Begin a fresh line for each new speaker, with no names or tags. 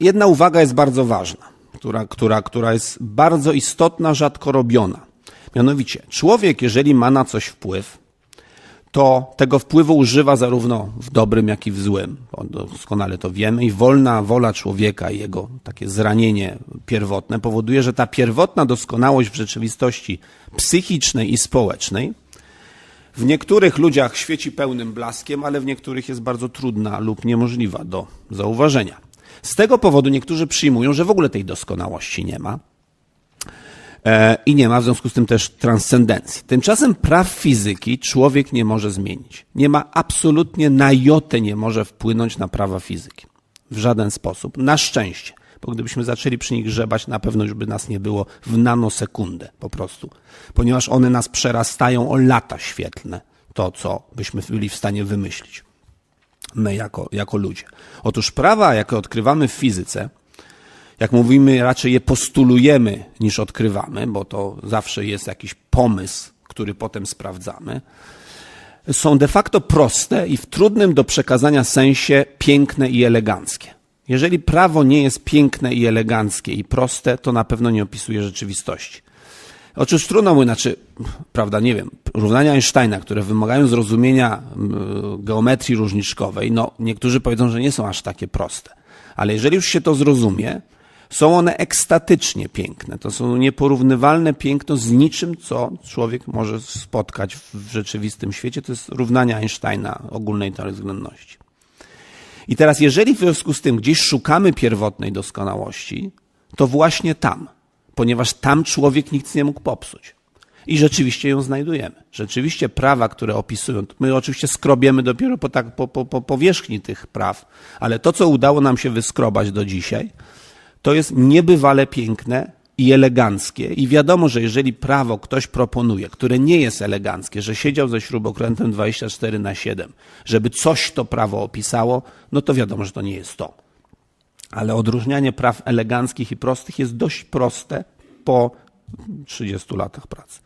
jedna uwaga jest bardzo ważna, która, która, która jest bardzo istotna, rzadko robiona. Mianowicie, człowiek, jeżeli ma na coś wpływ, to tego wpływu używa zarówno w dobrym, jak i w złym. Doskonale to wiemy i wolna wola człowieka i jego takie zranienie pierwotne powoduje, że ta pierwotna doskonałość w rzeczywistości psychicznej i społecznej w niektórych ludziach świeci pełnym blaskiem, ale w niektórych jest bardzo trudna lub niemożliwa do zauważenia. Z tego powodu niektórzy przyjmują, że w ogóle tej doskonałości nie ma e, i nie ma w związku z tym też transcendencji. Tymczasem praw fizyki człowiek nie może zmienić. Nie ma absolutnie na jotę nie może wpłynąć na prawa fizyki. W żaden sposób. Na szczęście. Bo gdybyśmy zaczęli przy nich grzebać, na pewno już by nas nie było w nanosekundę po prostu. Ponieważ one nas przerastają o lata świetlne. To, co byśmy byli w stanie wymyślić. My jako, jako ludzie. Otóż prawa, jakie odkrywamy w fizyce, jak mówimy, raczej je postulujemy niż odkrywamy, bo to zawsze jest jakiś pomysł, który potem sprawdzamy, są de facto proste i w trudnym do przekazania sensie piękne i eleganckie. Jeżeli prawo nie jest piękne i eleganckie i proste, to na pewno nie opisuje rzeczywistości. Otóż trudno mówić, znaczy, prawda, nie wiem, równania Einsteina, które wymagają zrozumienia geometrii różniczkowej, no niektórzy powiedzą, że nie są aż takie proste. Ale jeżeli już się to zrozumie, są one ekstatycznie piękne. To są nieporównywalne piękno z niczym, co człowiek może spotkać w rzeczywistym świecie. To jest równania Einsteina ogólnej teorii względności. I teraz, jeżeli w związku z tym gdzieś szukamy pierwotnej doskonałości, to właśnie tam, ponieważ tam człowiek nic nie mógł popsuć. I rzeczywiście ją znajdujemy. Rzeczywiście prawa, które opisują, my oczywiście skrobiemy dopiero po, tak, po, po, po powierzchni tych praw, ale to, co udało nam się wyskrobać do dzisiaj, to jest niebywale piękne i eleganckie. I wiadomo, że jeżeli prawo ktoś proponuje, które nie jest eleganckie, że siedział ze śrubokrętem 24 na 7, żeby coś to prawo opisało, no to wiadomo, że to nie jest to. Ale odróżnianie praw eleganckich i prostych jest dość proste po 30 latach pracy.